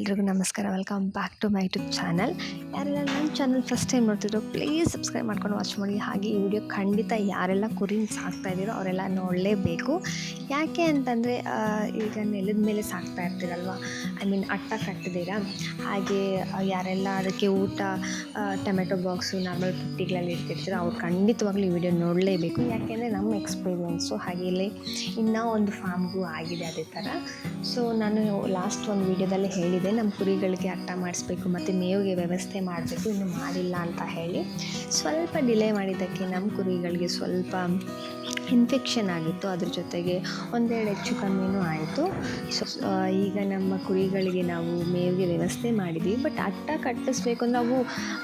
ಎಲ್ರಿಗೂ ನಮಸ್ಕಾರ. Welcome back to my YouTube channel ಯಾರೆಲ್ಲ ನನ್ನ ಚಾನಲ್ ಫಸ್ಟ್ ಟೈಮ್ ನೋಡ್ತಿದ್ರು ಪ್ಲೀಸ್ ಸಬ್ಸ್ಕ್ರೈಬ್ ಮಾಡ್ಕೊಂಡು ವಾಚ್ ಮಾಡಿ. ಹಾಗೆ ಈ ವಿಡಿಯೋ ಖಂಡಿತ ಯಾರೆಲ್ಲ ಕುರಿನ ಸಾಕ್ತಾ ಇದ್ದೀರೋ ಅವರೆಲ್ಲ ನೋಡಲೇಬೇಕು. ಯಾಕೆ ಅಂತಂದರೆ ಈಗ ನೆಲದ ಮೇಲೆ ಸಾಕ್ತಾ ಇರ್ತೀರಲ್ವ? ಐ ಮೀನ್ ಅಟ್ಟ ಕಟ್ಟಿದ್ದೀರಾ ಹಾಗೆ ಯಾರೆಲ್ಲ ಅದಕ್ಕೆ ಊಟ ಟೊಮೆಟೊ ಬಾಕ್ಸು ನಾರ್ಮಲ್ ಪುಟ್ಟಿಗಳಲ್ಲಿ ಇರ್ತಿರ್ತೀರೋ ಅವ್ರು ಖಂಡಿತವಾಗ್ಲೂ ಈ ವಿಡಿಯೋ ನೋಡಲೇಬೇಕು. ಯಾಕೆಂದರೆ ನಮ್ಮ ಎಕ್ಸ್ಪೀರಿಯೆನ್ಸು ಹಾಗೆ ಇಲ್ಲಿ ಇನ್ನೂ ಒಂದು ಫಾರ್ಮ್ಗೂ ಆಗಿದೆ ಅದೇ ಥರ. ಸೊ ನಾನು ಲಾಸ್ಟ್ ಒಂದು ವಿಡಿಯೋದಲ್ಲಿ ಹೇಳಿದೆ. ನಮ್ಮ ಕುರಿಗಳಿಗೆ ಅಟ್ಟ ಮಾಡಿಸ್ಬೇಕು ಮತ್ತು ಮೇವಿಗೆ ವ್ಯವಸ್ಥೆ ಮಾಡಬೇಕು, ಇನ್ನು ಮಾಡಿಲ್ಲ ಅಂತ ಹೇಳಿ ಸ್ವಲ್ಪ ಡಿಲೇ ಮಾಡಿದ್ದಕ್ಕೆ ನಮ್ಮ ಕುರಿಗಳಿಗೆ ಸ್ವಲ್ಪ ಇನ್ಫೆಕ್ಷನ್ ಆಗಿತ್ತು. ಅದ್ರ ಜೊತೆಗೆ ಒಂದೆರಡು ಹೆಚ್ಚು ಕಮ್ಮಿನೂ ಆಯಿತು. ಸೊ ಈಗ ನಮ್ಮ ಕುರಿಗಳಿಗೆ ನಾವು ಮೇವಿಗೆ ವ್ಯವಸ್ಥೆ ಮಾಡಿದ್ವಿ. ಬಟ್ ಅಟ್ಟ ಕಟ್ಟಿಸ್ಬೇಕು ಅಂದ್ರೆ ಅವು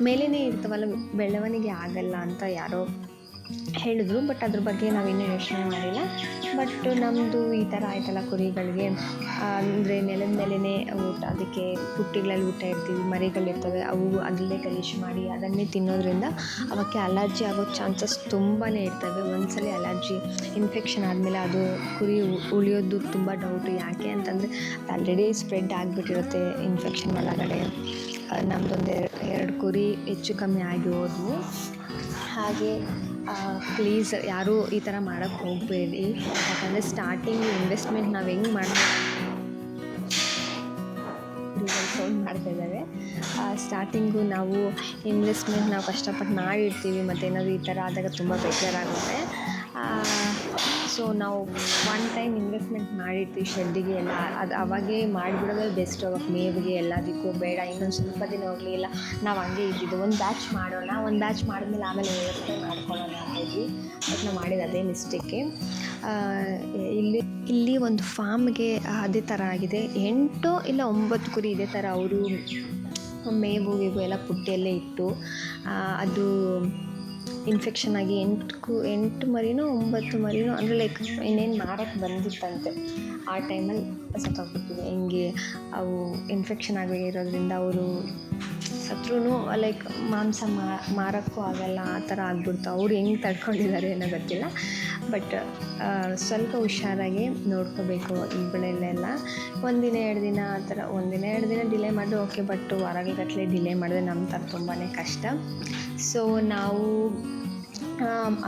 ಮೇಲೇ ಇರ್ತವಲ್ಲ, ಬೆಳವಣಿಗೆ ಆಗಲ್ಲ ಅಂತ ಯಾರೋ ಹೇಳಿದ್ರು ಬಟ್ ಅದ್ರ ಬಗ್ಗೆ ನಾವಿನ್ನೂ ಯೋಚನೆ ಮಾಡಿಲ್ಲ. ಬಟ್ ನಮ್ಮದು ಈ ಥರ ಆಯ್ತಲ್ಲ ಕುರಿಗಳಿಗೆ. ಅಂದರೆ ನೆಲದ ಮೇಲೇ ಊಟ, ಅದಕ್ಕೆ ಪುಟ್ಟಿಗಳಲ್ಲಿ ಊಟ ಇರ್ತೀವಿ ಮರಿಗಳಿರ್ತವೆ ಅವು ಅದರಲ್ಲೇ ಗಲೀಜು ಮಾಡಿ ಅದನ್ನೇ ತಿನ್ನೋದ್ರಿಂದ ಅವಕ್ಕೆ ಅಲರ್ಜಿ ಆಗೋ ಚಾನ್ಸಸ್ ತುಂಬಾ ಇರ್ತವೆ. ಒಂದ್ಸಲ ಅಲರ್ಜಿ ಇನ್ಫೆಕ್ಷನ್ ಆದಮೇಲೆ ಅದು ಕುರಿ ಉಳಿಯೋದು ತುಂಬ ಡೌಟು ಯಾಕೆ ಅಂತಂದರೆ ಆಲ್ರೆಡಿ ಸ್ಪ್ರೆಡ್ ಆಗಿಬಿಟ್ಟಿರುತ್ತೆ ಇನ್ಫೆಕ್ಷನ್ ಒಳಗಡೆ. ನಮ್ಮದೊಂದು ಎರಡು ಕುರಿ ಹೆಚ್ಚು ಕಮ್ಮಿ ಆಗಿ ಹಾಗೆ ಪ್ಲೀಸ್ ಯಾರೂ ಈ ಥರ ಮಾಡೋಕ್ಕೆ ಹೋಗಬೇಡಿ. ಯಾಕಂದರೆ ಸ್ಟಾರ್ಟಿಂಗ್ ಇನ್ವೆಸ್ಟ್ಮೆಂಟ್ ನಾವು ಹೆಂಗೆ ಸೌಂಡ್ ಮಾಡ್ತಾ ಸ್ಟಾರ್ಟಿಂಗು ನಾವು ಇನ್ವೆಸ್ಟ್ಮೆಂಟ್ ನಾವು ಕಷ್ಟಪಟ್ಟು ಮಾಡಿರ್ತೀವಿ ಮತ್ತು ಏನಾದರೂ ಈ ಥರ ಆದಾಗ ತುಂಬ ಬೇಜಾರಾಗುತ್ತೆ. ಸೊ ನಾವು ಒನ್ ಟೈಮ್ ಇನ್ವೆಸ್ಟ್ಮೆಂಟ್ ಮಾಡಿರ್ತೀವಿ ಶೆಡ್ಡಿಗೆ ಎಲ್ಲ. ಅದು ಅವಾಗೇ ಮಾಡಿಬಿಡೋದೇ ಬೆಸ್ಟ್ ಆಗೋಕ್ಕೆ ಮೇವಿಗೆ ಎಲ್ಲದಕ್ಕೂ ಬೇಡ, ಇನ್ನೊಂದು ಸ್ವಲ್ಪ ದಿನ ಹೋಗಲಿ, ಇಲ್ಲ, ನಾವು ಹಂಗೆ ಇದ್ದಿದ್ದು. ಒಂದು ಬ್ಯಾಚ್ ಮಾಡೋಣ, ಒಂದು ಬ್ಯಾಚ್ ಮಾಡಿದ್ಮೇಲೆ ಆಮೇಲೆ ವ್ಯವಸ್ಥೆ ಮಾಡ್ಕೊಳ್ಳೋಣ ಅಂತ ಹೇಳಿ ಬಟ್ ನಾವು ಮಾಡಿದ ಅದೇ ಮಿಸ್ಟೇಕೆ ಇಲ್ಲಿ ಇಲ್ಲಿ ಒಂದು ಫಾರ್ಮ್ಗೆ ಅದೇ ಥರ ಆಗಿದೆ. ಎಂಟು ಇಲ್ಲ ಒಂಬತ್ತು ಕುರಿ ಇದೇ ಥರ ಅವರು ಮೇವು, ಇವು ಎಲ್ಲ ಪುಟ್ಟಿಯಲ್ಲೇ ಇಟ್ಟು ಅದು ಇನ್ಫೆಕ್ಷನ್ ಆಗಿ ಎಂಟು ಎಂಟು ಮರಿನೋ, ಒಂಬತ್ತು ಮರಿನೋ, ಅಂದರೆ ಲೈಕ್ ಇನ್ನೇನು ಮಾರಕ್ಕೆ ಬಂದಿತ್ತಂತೆ. ಆ ಟೈಮಲ್ಲಿ ಸತ್ತೋಗ್ಬಿಟ್ಟಿದೆ ಹೆಂಗೆ ಅವು ಇನ್ಫೆಕ್ಷನ್ ಆಗಿರೋದ್ರಿಂದ ಅವರು ಸತ್ರೂ ಲೈಕ್ ಮಾಂಸ ಮಾರೋಕ್ಕೂ ಆಗಲ್ಲ, ಆ ಥರ ಆಗ್ಬಿಡ್ತು. ಅವ್ರು ಹೆಂಗೆ ತಡ್ಕೊಂಡಿದ್ದಾರೆ ಏನೋ ಗೊತ್ತಿಲ್ಲ. ಬಟ್ ಸ್ವಲ್ಪ ಹುಷಾರಾಗಿ ನೋಡ್ಕೋಬೇಕು ಈ ಬೆಳೆಯಲ್ಲೆಲ್ಲ ಒಂದಿನ ಎರಡು ದಿನ ಆ ಥರ ಒಂದಿನ ಎರಡು ದಿನ ಡಿಲೇ ಮಾಡಿದ್ರು ಓಕೆ ಬಟ್ ವಾರಗಟ್ಟಲೆ ಡಿಲೇ ಮಾಡಿದ್ರೆ ನಮ್ಮ ಥರ ತುಂಬಾ ಕಷ್ಟ. ಸೊ ನಾವು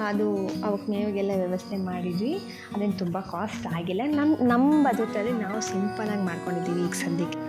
ಅದು ಅವಕ್ಕೆ ಮೇವಿಗೆಲ್ಲ ವ್ಯವಸ್ಥೆ ಮಾಡಿದ್ವಿ. ಅದೇನು ತುಂಬ ಕಾಸ್ಟ್ ಆಗಿಲ್ಲ. ನಮ್ಮ ನಮ್ಮ ಬದುಕಲ್ಲಿ ನಾವು ಸಿಂಪಲಾಗಿ ಮಾಡ್ಕೊಂಡಿದ್ದೀವಿ ಈಗ ಸದ್ಯಕ್ಕೆ.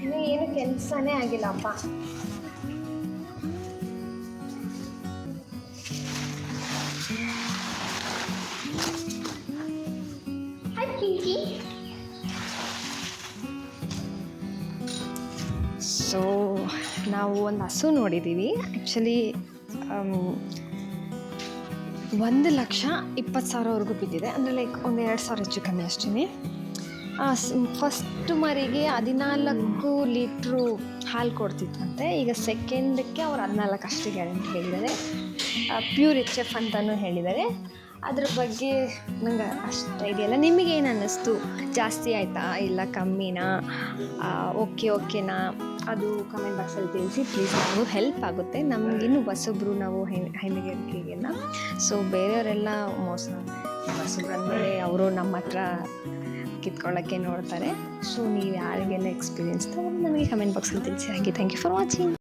ಇನ್ನೂ ಏನು ಕೆಲಸನೇ ಆಗಿಲ್ಲಪ್ಪ ಸೊ ನಾವು ಒಂದು ಹಸು ನೋಡಿದ್ದೀವಿ. ಆ್ಯಕ್ಚುಲಿ ಒಂದು ಲಕ್ಷ ಇಪ್ಪತ್ತು ಸಾವಿರವರೆಗೂ ಬಿದ್ದಿದೆ. ಅಂದರೆ ಲೈಕ್ ಒಂದು ಎರಡು ಸಾವಿರ ಹೆಚ್ಚು ಕಮ್ಮಿ ಅಷ್ಟೇ ಫಸ್ಟ್ ಮರಿಗೆ ಹದಿನಾಲ್ಕು ಲೀಟ್ರು ಹಾಲು ಕೊಡ್ತಿತ್ತಂತೆ ಈಗ ಸೆಕೆಂಡಕ್ಕೆ ಅವ್ರು ಹದಿನಾಲ್ಕು ಅಷ್ಟೇ ಗ್ಯಾರಂಟಿ ಹೇಳಿದ್ದಾರೆ. ಪ್ಯೂರ್ ಎಚ್ ಎಫ್ ಅಂತಲೂ ಹೇಳಿದ್ದಾರೆ. ಅದ್ರ ಬಗ್ಗೆ ನಂಗೆ ಅಷ್ಟು ಇದೆಯಲ್ಲ ನಿಮಗೇನು ಅನ್ನಿಸ್ತು? ಜಾಸ್ತಿ ಆಯಿತಾ? ಇಲ್ಲ ಕಮ್ಮಿನಾ? ಓಕೆ ಓಕೆನಾ ಅದು ಕಮೆಂಟ್ ಬಾಕ್ಸಲ್ಲಿ ತಿಳಿಸಿ ಪ್ಲೀಸ್ ನಾವು ಹೆಲ್ಪ್ ಆಗುತ್ತೆ. ನಮಗಿನ್ನೂ ಹೊಸಬ್ರು ನಾವು ಹೈನುಗಾರಿಕೆಗೆಲ್ಲ ಸೊ ಬೇರೆಯವರೆಲ್ಲ ಮೋಸ, ಹೊಸಬ್ರು ಅಂದಮೇಲೆ ಅವರು ನಮ್ಮ ಹತ್ರ ಕಿತ್ಕೊಳ್ಳೋಕ್ಕೆ ನೋಡ್ತಾರೆ. ಸೊ ನೀವು ಯಾರಿಗೆಲ್ಲ ಎಕ್ಸ್ಪೀರಿಯನ್ಸ್ ನಮಗೆ ಕಮೆಂಟ್ ಬಾಕ್ಸಲ್ಲಿ ತಿಳಿಸಿ ಹಾಗೆ. Thank you for watching